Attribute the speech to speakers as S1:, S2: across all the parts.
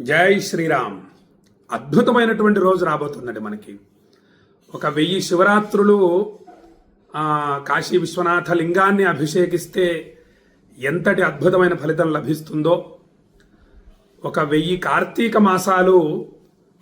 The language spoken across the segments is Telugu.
S1: జై శ్రీరామ్. అద్భుతమైనటువంటి రోజు రాబోతుందండి మనకి. ఒక వెయ్యి శివరాత్రులు కాశీ విశ్వనాథ లింగాన్ని అభిషేకిస్తే ఎంతటి అద్భుతమైన ఫలితం లభిస్తుందో ఒక వెయ్యి కార్తీక మాసాలు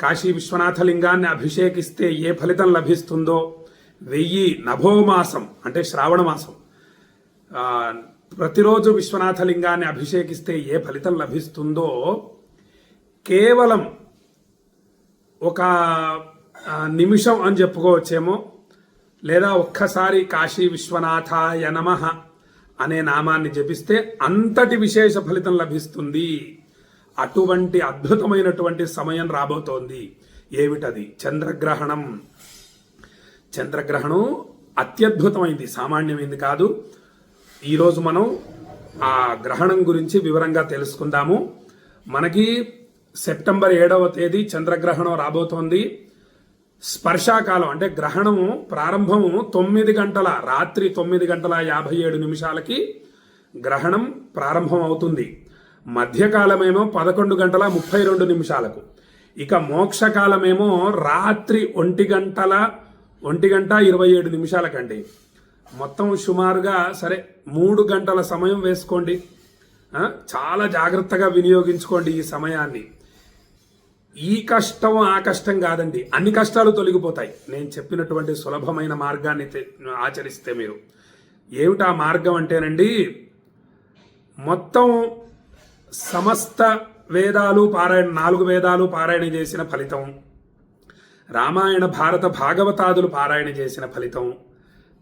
S1: కాశీ విశ్వనాథ లింగాన్ని అభిషేకిస్తే ఏ ఫలితం లభిస్తుందో వెయ్యి నభోమాసం అంటే శ్రావణ మాసం ప్రతిరోజు విశ్వనాథ లింగాన్ని అభిషేకిస్తే ఏ ఫలితం లభిస్తుందో కేవలం ఒక నిమిషం అని చెప్పుకోవచ్చేమో లేదా ఒక్కసారి కాశీ విశ్వనాథాయ నమః అనే నామాన్ని జపిస్తే అంతటి విశేష ఫలితం లభిస్తుంది. అటువంటి అద్భుతమైనటువంటి సమయం రాబోతోంది. ఏమిటది? చంద్రగ్రహణం. చంద్రగ్రహణం అత్యద్భుతమైంది సామాన్యమైంది కాదు. ఈరోజు మనం ఆ గ్రహణం గురించి వివరంగా తెలుసుకుందాము. మనకి సెప్టెంబర్ ఏడవ తేదీ చంద్రగ్రహణం రాబోతోంది. స్పర్శాకాలం అంటే గ్రహణము ప్రారంభము తొమ్మిది గంటల రాత్రి తొమ్మిది గంటల యాభై ఏడు నిమిషాలకి గ్రహణం ప్రారంభం అవుతుంది మధ్యకాలమేమో పదకొండు గంటల ముప్పై రెండు నిమిషాలకు. ఇక మోక్షకాలమేమో రాత్రి ఒంటి గంటల ఒంటి గంట ఇరవై ఏడు నిమిషాలకండి. మొత్తం సుమారుగా సరే మూడు గంటల సమయం వేసుకోండి. చాలా జాగ్రత్తగా వినియోగించుకోండి ఈ సమయాన్ని. ఈ కష్టం ఆ కష్టం కాదండి. అన్ని కష్టాలు తొలగిపోతాయి. నేను చెప్పినటువంటి సులభమైన మార్గాన్ని ఆచరిస్తే మీరు. ఏమిటా మార్గం అంటేనండి మొత్తం సమస్త వేదాలు పారాయణ నాలుగు వేదాలు పారాయణ చేసిన ఫలితం రామాయణ భారత భాగవతాదులు పారాయణ చేసిన ఫలితం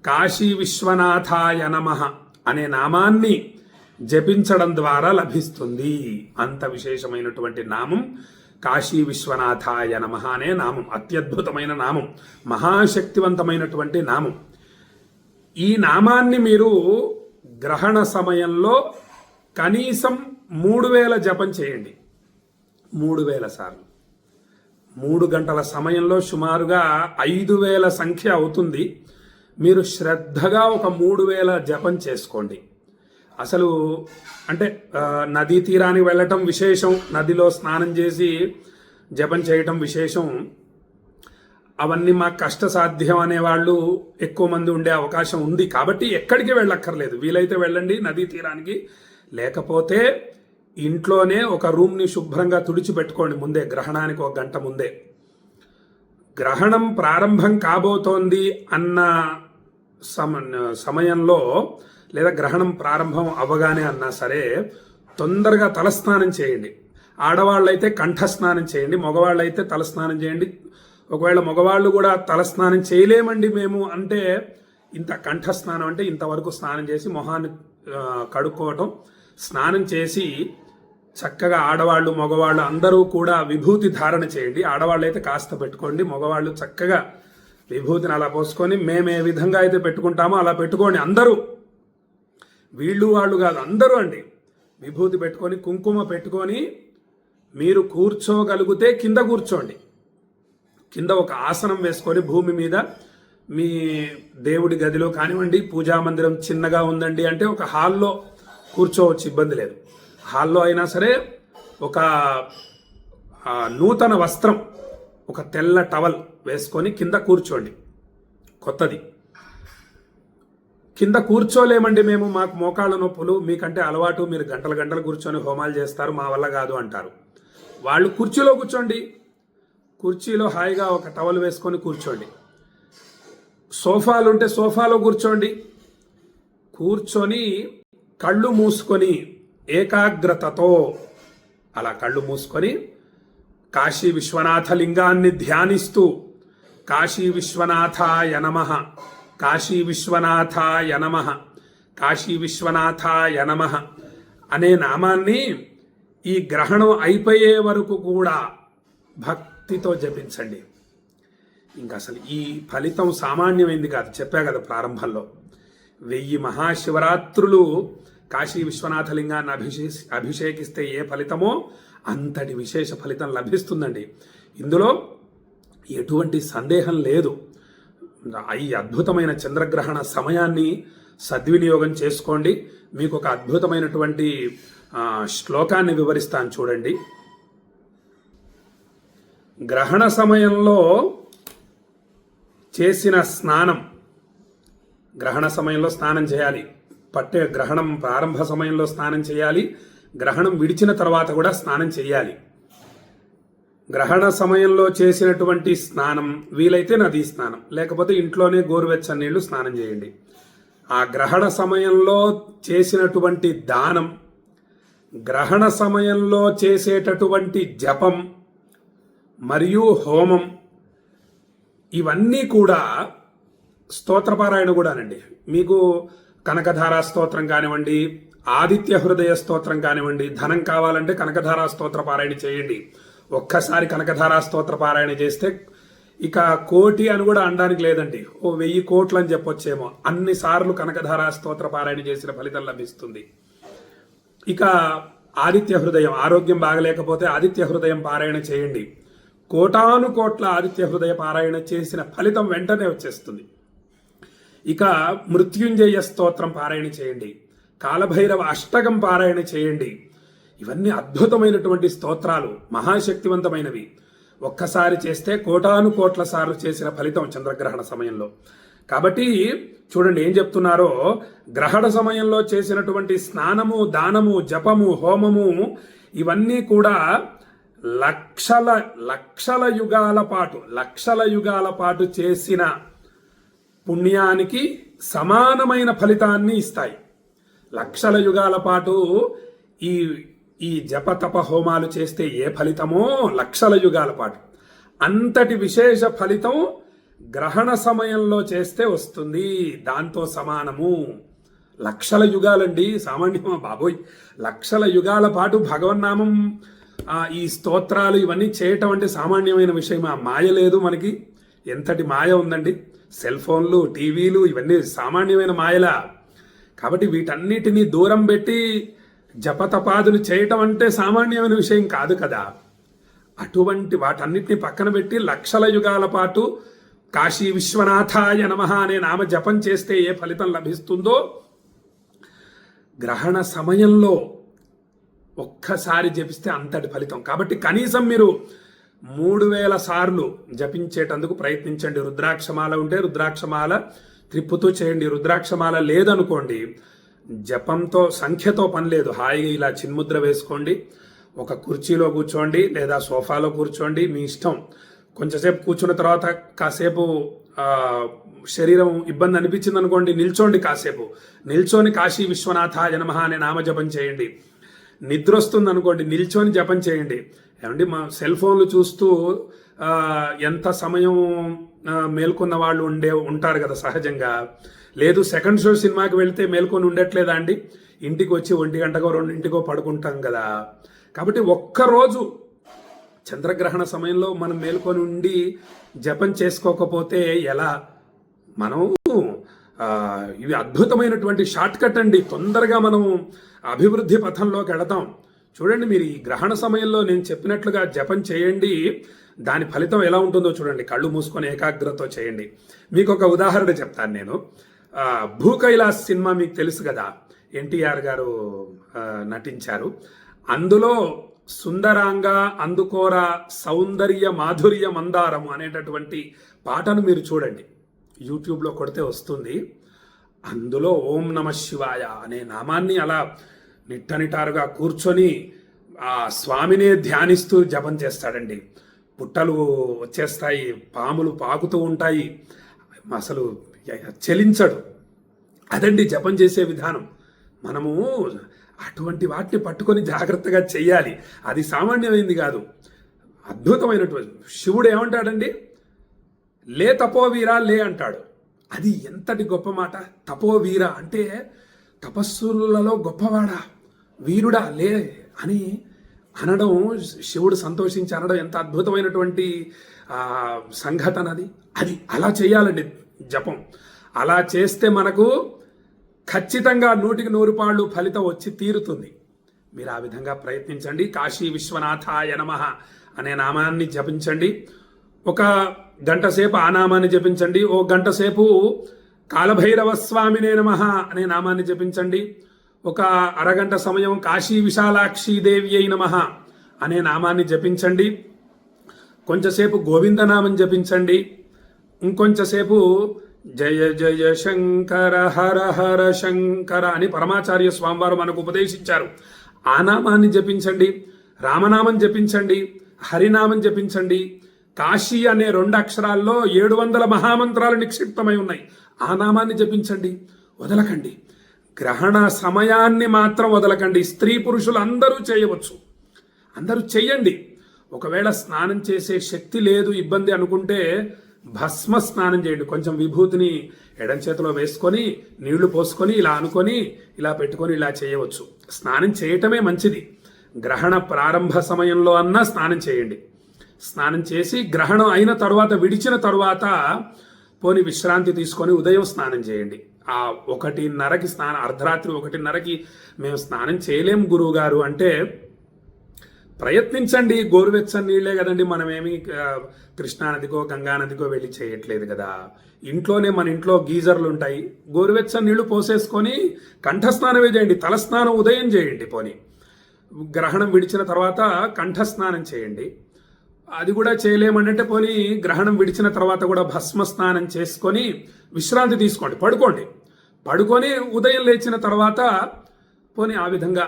S1: కాశీ విశ్వనాథాయ నమః అనే నామాన్ని జపించడం ద్వారా లభిస్తుంది. అంత విశేషమైనటువంటి నామం కాశీ విశ్వనాథాయ నమ అనే నామం అత్యద్భుతమైన నామం మహాశక్తివంతమైనటువంటి నామం. ఈ నామాన్ని మీరు గ్రహణ సమయంలో కనీసం మూడు వేల జపం చేయండి. మూడు వేల సార్లు. మూడు గంటల సమయంలో సుమారుగా ఐదు వేల సంఖ్య అవుతుంది. మీరు శ్రద్ధగా ఒక మూడు వేల జపం చేసుకోండి. అసలు అంటే నదీ తీరానికి వెళ్ళటం విశేషం నదిలో స్నానం చేసి జపం చేయటం విశేషం అవన్నీ మాకు కష్టసాధ్యం అనేవాళ్ళు ఎక్కువ మంది ఉండే అవకాశం ఉంది. కాబట్టి ఎక్కడికి వెళ్ళక్కర్లేదు. వీలైతే వెళ్ళండి నదీ తీరానికి. లేకపోతే ఇంట్లోనే ఒక రూమ్ని శుభ్రంగా తుడిచిపెట్టుకోండి ముందే గ్రహణానికి ఒక గంట ముందే. గ్రహణం ప్రారంభం కాబోతోంది అన్న సమ సమయంలో లేదా గ్రహణం ప్రారంభం అవ్వగానే అన్నా సరే తొందరగా తలస్నానం చేయండి. ఆడవాళ్ళైతే కంఠస్నానం చేయండి మగవాళ్ళైతే తలస్నానం చేయండి. ఒకవేళ మగవాళ్ళు కూడా తలస్నానం చేయలేమండి మేము అంటే ఇంత కంఠస్నానం అంటే ఇంతవరకు స్నానం చేసి మొహాన్ని కడుక్కోవటం స్నానం చేసి చక్కగా ఆడవాళ్ళు మగవాళ్ళు అందరూ కూడా విభూతి ధారణ చేయండి. ఆడవాళ్ళు అయితే కాస్త పెట్టుకోండి మగవాళ్ళు చక్కగా విభూతిని అలా పోసుకొని మేము ఏ విధంగా అయితే పెట్టుకుంటామో అలా పెట్టుకోండి అందరూ. వీళ్ళు వాళ్ళు కాదు అందరూ అండి. విభూతి పెట్టుకొని కుంకుమ పెట్టుకొని మీరు కూర్చోగలిగితే కింద కూర్చోండి. కింద ఒక ఆసనం వేసుకొని భూమి మీద మీ దేవుడి గదిలో కానివ్వండి పూజా మందిరం చిన్నగా ఉందండి అంటే ఒక హాల్లో కూర్చోవచ్చు ఇబ్బంది లేదు. హాల్లో అయినా సరే ఒక నూతన వస్త్రం ఒక తెల్ల టవల్ వేసుకొని కింద కూర్చోండి. కొత్తది. కింద కూర్చోలేమండి మేము మాకు మోకాళ్ళ నొప్పులు మీకంటే అలవాటు మీరు గంటలు గంటలు కూర్చొని హోమాలు చేస్తారు మా వల్ల కాదు అంటారు. వాళ్ళు కుర్చీలో కూర్చోండి. కుర్చీలో హాయిగా ఒక టవల్ వేసుకొని కూర్చోండి. సోఫాలు ఉంటే సోఫాలో కూర్చోండి. కూర్చొని కళ్ళు మూసుకొని ఏకాగ్రతతో అలా కళ్ళు మూసుకొని కాశీ విశ్వనాథ లింగాన్ని ధ్యానిస్తూ కాశీ విశ్వనాథాయ నమః. కాశీ విశ్వనాథాయ నమ. కాశీ విశ్వనాథాయ నమ అనే నామాన్ని ఈ గ్రహణం అయిపోయే వరకు కూడా భక్తితో జపించండి. ఇంకా అసలు ఈ ఫలితం సామాన్యమైంది కాదు. చెప్పా కదా ప్రారంభంలో. వెయ్యి మహాశివరాత్రులు కాశీ విశ్వనాథ లింగాన్ని అభిషే అభిషేకిస్తే ఏ ఫలితమో అంతటి విశేష ఫలితం లభిస్తుందండి. ఇందులో ఎటువంటి సందేహం లేదు. ఈ అద్భుతమైన చంద్రగ్రహణ సమయాన్ని సద్వినియోగం చేసుకోండి. మీకు ఒక అద్భుతమైనటువంటి శ్లోకాన్ని వివరిస్తాను చూడండి. గ్రహణ సమయంలో చేసిన స్నానం గ్రహణ సమయంలో స్నానం చేయాలి. పట్టే గ్రహణం ప్రారంభ సమయంలో స్నానం చేయాలి. గ్రహణం విడిచిన తర్వాత కూడా స్నానం చేయాలి. గ్రహణ సమయంలో చేసినటువంటి స్నానం వీలైతే నదీ స్నానం లేకపోతే ఇంట్లోనే గోరువెచ్చని నీళ్ళు స్నానం చేయండి. ఆ గ్రహణ సమయంలో చేసినటువంటి దానం గ్రహణ సమయంలో చేసేటటువంటి జపం మరియు హోమం ఇవన్నీ కూడా స్తోత్రపారాయణ కూడానండి. మీకు కనకధారా స్తోత్రం కానివ్వండి ఆదిత్య హృదయ స్తోత్రం కానివ్వండి ధనం కావాలంటే కనకధారా స్తోత్ర పారాయణ చేయండి. ఒక్కసారి కనకధారా స్తోత్ర పారాయణ చేస్తే ఇక కోటి అని కూడా అనడానికి లేదండి. ఓ వెయ్యి కోట్లు అని చెప్పొచ్చేమో. అన్ని సార్లు కనకధారా స్తోత్ర పారాయణ చేసిన ఫలితం లభిస్తుంది. ఇక ఆదిత్య హృదయం ఆరోగ్యం బాగలేకపోతే ఆదిత్య హృదయం పారాయణ చేయండి. కోటాను కోట్ల ఆదిత్య హృదయ పారాయణ చేసిన ఫలితం వెంటనే వచ్చేస్తుంది. ఇక మృత్యుంజయ స్తోత్రం పారాయణ చేయండి. కాలభైరవ అష్టకం పారాయణ చేయండి. ఇవన్నీ అద్భుతమైనటువంటి స్తోత్రాలు మహాశక్తివంతమైనవి. ఒక్కసారి చేస్తే కోటాను కోట్ల సార్లు చేసిన ఫలితం చంద్రగ్రహణ సమయంలో. కాబట్టి చూడండి ఏం చెప్తున్నారో గ్రహణ సమయంలో చేసినటువంటి స్నానము దానము జపము హోమము ఇవన్నీ కూడా లక్షల లక్షల యుగాల పాటు లక్షల యుగాల పాటు చేసిన పుణ్యానికి సమానమైన ఫలితాన్ని ఇస్తాయి. లక్షల యుగాల పాటు ఈ ఈ జపతప హోమాలు చేస్తే ఏ ఫలితమో లక్షల యుగాల పాటు. అంతటి విశేష ఫలితం గ్రహణ సమయంలో చేస్తే వస్తుంది. దాంతో సమానము. లక్షల యుగాలండి. సామాన్యమా బాబోయ్. లక్షల యుగాల పాటు భగవన్నామం ఈ స్తోత్రాలు ఇవన్నీ చేయటం అంటే సామాన్యమైన విషయం ఆ మాయ లేదు మనకి. ఎంతటి మాయ ఉందండి? సెల్ ఫోన్లు టీవీలు ఇవన్నీ సామాన్యమైన మాయలా. కాబట్టి వీటన్నిటినీ దూరం పెట్టి జపతపాదులు చేయటం అంటే సామాన్యమైన విషయం కాదు కదా. అటువంటి వాటన్నిటిని పక్కన పెట్టి లక్షల యుగాల పాటు కాశీ విశ్వనాథాయ నమ అనే నామ జపం చేస్తే ఏ ఫలితం లభిస్తుందో గ్రహణ సమయంలో ఒక్కసారి జపిస్తే అంతటి ఫలితం. కాబట్టి కనీసం మీరు మూడు వేల సార్లు జపించేటందుకు ప్రయత్నించండి. రుద్రాక్షమాల ఉంటే రుద్రాక్షమాల త్రిప్పుతూ చేయండి. రుద్రాక్షమాల లేదనుకోండి జపంతో సంఖ్యతో పని లేదు. హాయిగా ఇలా చిన్ముద్ర వేసుకోండి. ఒక కుర్చీలో కూర్చోండి లేదా సోఫాలో కూర్చోండి. మీ ఇష్టం. కొంచెంసేపు కూర్చున్న తర్వాత కాసేపు శరీరం ఇబ్బంది అనిపించింది అనుకోండి నిల్చోండి కాసేపు. నిల్చోని కాశీ విశ్వనాథ జనమహ అనే నామజపం చేయండి. నిద్ర వస్తుంది అనుకోండి నిల్చొని జపం చేయండి. ఏమండి మా సెల్ ఫోన్లు చూస్తూ ఎంత సమయం మేల్కొన్న వాళ్ళు ఉండే ఉంటారు కదా సహజంగా. లేదు సెకండ్ షో సినిమాకి వెళ్తే మేల్కొని ఉండట్లేదా అండి? ఇంటికి వచ్చి ఒంటి గంటకో రెండింటికో పడుకుంటాం కదా. కాబట్టి ఒక్కరోజు చంద్రగ్రహణ సమయంలో మనం మేల్కొని ఉండి జపం చేసుకోకపోతే ఎలా? మనం ఇవి అద్భుతమైనటువంటి షార్ట్ కట్ అండి. తొందరగా మనం అభివృద్ధి పథంలోకి వెళతాం. చూడండి మీరు ఈ గ్రహణ సమయంలో నేను చెప్పినట్లుగా జపం చేయండి. దాని ఫలితం ఎలా ఉంటుందో చూడండి. కళ్ళు మూసుకొని ఏకాగ్రతతో చేయండి. మీకు ఒక ఉదాహరణ చెప్తాను నేను. భూ కైలాస్ సినిమా మీకు తెలుసు కదా. ఎన్టీఆర్ గారు నటించారు. అందులో సుందరాంగ అందుకోర సౌందర్య మాధుర్య మందారం అనేటటువంటి పాటను మీరు చూడండి. యూట్యూబ్లో కొడితే వస్తుంది. అందులో ఓం నమ శివాయ అనే నామాన్ని అలా నిట్టనిటారుగా కూర్చొని ఆ స్వామినే ధ్యానిస్తూ జపం చేస్తాడండి. పుట్టలు వచ్చేస్తాయి పాములు పాకుతూ ఉంటాయి. అసలు చెలించడు. అదండి జపం చేసే విధానం. మనము అటువంటి వాటిని పట్టుకొని జాగ్రత్తగా చెయ్యాలి. అది సామాన్యమైంది కాదు. అద్భుతమైనటువంటి శివుడు ఏమంటాడండి? లే తపోవీరా లే అంటాడు. అది ఎంతటి గొప్ప మాట? తపోవీర అంటే తపస్సులలో గొప్పవాడా? వీరుడా లే అని అనడం శివుడు సంతోషించి అనడం ఎంత అద్భుతమైనటువంటి సంఘటన అది. అది అలా చేయాలండి జపం. అలా చేస్తే మనకు ఖచ్చితంగా నూటికి నూరు పాళ్ళు ఫలితం వచ్చి తీరుతుంది. మీరు ఆ విధంగా ప్రయత్నించండి. కాశీ విశ్వనాథాయ నమ అనే నామాన్ని జపించండి. ఒక గంట సేపు ఆ నామాన్ని జపించండి. ఓ గంట సేపు కాలభైరవ స్వామినే నమ అనే నామాన్ని జపించండి. ఒక అరగంట సమయం కాశీ విశాలాక్షి దేవి అయి నమ అనే నామాన్ని జపించండి. కొంచెంసేపు గోవిందనామం జపించండి. ఇంకొంచెంసేపు జయ జయ శంకర హర హర శంకర అని పరమాచార్య స్వామివారు మనకు ఉపదేశించారు. ఆ నామాన్ని జపించండి రామనామం జపించండి హరినామం జపించండి. కాశీ అనే రెండు అక్షరాల్లో ఏడు వందల మహామంత్రాలు నిక్షిప్తమై ఉన్నాయి. ఆ నామాన్ని జపించండి వదలకండి. గ్రహణ సమయాన్ని మాత్రం వదలకండి. స్త్రీ పురుషులు అందరూ చేయవచ్చు. అందరూ చెయ్యండి. ఒకవేళ స్నానం చేసే శక్తి లేదు ఇబ్బంది అనుకుంటే భస్మ స్నానం చేయండి. కొంచెం విభూతిని ఎడం చేతిలో వేసుకొని నీళ్ళు పోసుకొని ఇలా అనుకొని ఇలా పెట్టుకొని ఇలా చేయవచ్చు. స్నానం చేయటమే మంచిది. గ్రహణ ప్రారంభ సమయంలో అన్నా స్నానం చేయండి. స్నానం చేసి గ్రహణం అయిన తర్వాత విడిచిన తర్వాత పోని విశ్రాంతి తీసుకొని ఉదయం స్నానం చేయండి. ఆ ఒకటిన్నరకి స్నానం అర్ధరాత్రి ఒకటిన్నరకి మేము స్నానం చేయలేం గురువు గారు అంటే ప్రయత్నించండి గోరువెచ్చని నీళ్ళే కదండి మనమేమి కృష్ణానదికో గంగానదికో వెళ్ళి చేయట్లేదు కదా. ఇంట్లోనే మన ఇంట్లో గీజర్లు ఉంటాయి. గోరువెచ్చని నీళ్ళు పోసేసుకొని కంఠస్నానమే చేయండి. తలస్నానం ఉదయం చేయండి పోని. గ్రహణం విడిచిన తర్వాత కంఠస్నానం చేయండి. అది కూడా చేయలేమంటే పోనీ గ్రహణం విడిచిన తర్వాత కూడా భస్మ స్నానం చేసుకొని విశ్రాంతి తీసుకోండి. పడుకోండి. పడుకొని ఉదయం లేచిన తర్వాత పోనీ ఆ విధంగా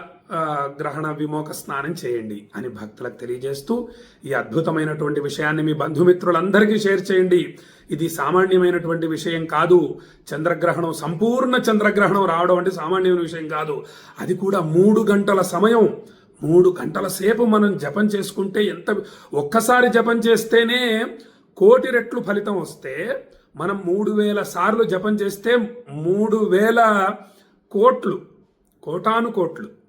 S1: గ్రహణ విమోక స్నానం చేయండి అని భక్తులకు తెలియజేస్తూ ఈ అద్భుతమైనటువంటి విషయాన్ని మీ బంధుమిత్రులందరికీ షేర్ చేయండి. ఇది సామాన్యమైనటువంటి విషయం కాదు. చంద్రగ్రహణం సంపూర్ణ చంద్రగ్రహణం రావడం అంటే సామాన్యమైన విషయం కాదు. అది కూడా మూడు గంటల సమయం. మూడు గంటల సేపు మనం జపం చేసుకుంటే ఎంత ఒక్కసారి జపం చేస్తేనే కోటి రెట్లు ఫలితం వస్తే మనం మూడు వేల సార్లు జపం చేస్తే మూడు వేల కోట్లు కోటాను కోట్లు.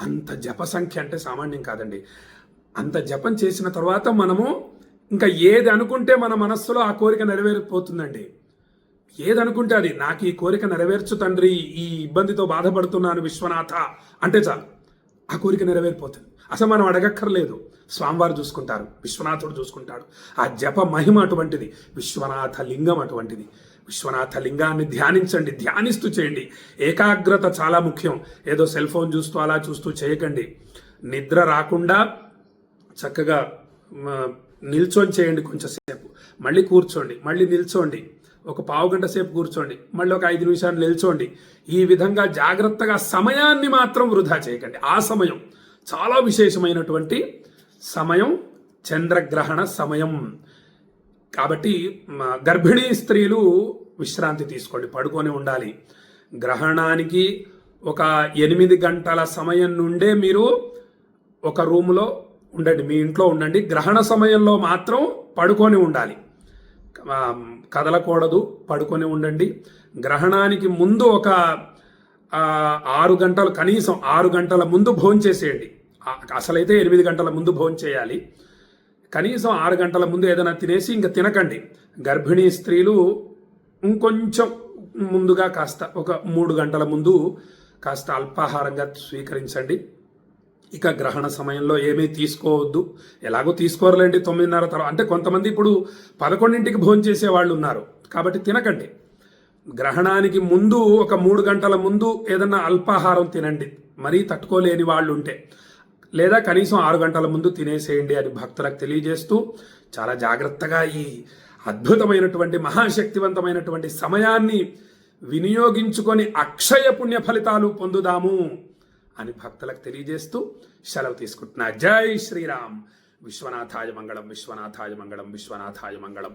S1: అంత జప సంఖ్య అంటే సామాన్యం కాదండి. అంత జపం చేసిన తర్వాత మనము ఇంకా ఏది అనుకుంటే మన మనస్సులో ఆ కోరిక నెరవేరిపోతుందండి. ఏదనుకుంటే అది నాకు ఈ కోరిక నెరవేర్చు తండ్రి ఈ ఇబ్బందితో బాధపడుతున్నాను విశ్వనాథ అంటే చాలు. ఆ కోరిక నెరవేరిపోతుంది. అసలు మనం అడగక్కర్లేదు. స్వామివారు చూసుకుంటారు విశ్వనాథుడు చూసుకుంటాడు. ఆ జప మహిమ అటువంటిది విశ్వనాథ లింగం అటువంటిది. విశ్వనాథ లింగాన్ని ధ్యానించండి ధ్యానిస్తూ చేయండి. ఏకాగ్రత చాలా ముఖ్యం. ఏదో సెల్ ఫోన్ చూస్తూ అలా చూస్తూ చేయకండి. నిద్ర రాకుండా చక్కగా నిల్చొని చేయండి కొంచెంసేపు. మళ్ళీ కూర్చోండి మళ్ళీ నిల్చోండి. ఒక పావు గంట సేపు కూర్చోండి మళ్ళీ ఒక ఐదు నిమిషాలు నిల్చోండి. ఈ విధంగా జాగ్రత్తగా సమయాన్ని మాత్రం వృధా చేయకండి. ఆ సమయం చాలా విశేషమైనటువంటి సమయం చంద్రగ్రహణ సమయం. కాబట్టి గర్భిణీ స్త్రీలు విశ్రాంతి తీసుకోండి పడుకొని ఉండాలి. గ్రహణానికి ఒక ఎనిమిది గంటల సమయం నుండే మీరు ఒక రూమ్లో ఉండండి మీ ఇంట్లో ఉండండి. గ్రహణ సమయంలో మాత్రం పడుకొని ఉండాలి. కదలకూడదు పడుకొని ఉండండి. గ్రహణానికి ముందు ఒక ఆరు గంటలు కనీసం ఆరు గంటల ముందు భోంచేసేయండి. అసలైతే ఎనిమిది గంటల ముందు భోంచేయాలి. కనీసం ఆరు గంటల ముందు ఏదైనా తినేసి ఇంకా తినకండి. గర్భిణీ స్త్రీలు ఇంకొంచెం ముందుగా కాస్త ఒక మూడు గంటల ముందు కాస్త అల్పాహారంగా స్వీకరించండి. ఇక గ్రహణ సమయంలో ఏమీ తీసుకోవద్దు. ఎలాగో తీసుకోరలేండి తొమ్మిదిన్నర తర్వాత అంటే కొంతమంది ఇప్పుడు పదకొండింటికి భోజనం చేసే వాళ్ళు ఉన్నారు. కాబట్టి తినకండి. గ్రహణానికి ముందు ఒక మూడు గంటల ముందు ఏదన్నా అల్పాహారం తినండి. మరీ తట్టుకోలేని వాళ్ళు ఉంటే లేదా కనీసం ఆరు గంటల ముందు తినేసేయండి అని భక్తులకు తెలియజేస్తూ చాలా జాగ్రత్తగా ఈ అద్భుతమైనటువంటి మహాశక్తివంతమైనటువంటి సమయాన్ని వినియోగించుకొని అక్షయ పుణ్య ఫలితాలు పొందుదాము అని భక్తులకు తెలియజేస్తూ సెలవు తీసుకుంటున్నా. జై శ్రీరామ్. విశ్వనాథాయ మంగళం విశ్వనాథాయ మంగళం విశ్వనాథాయ మంగళం.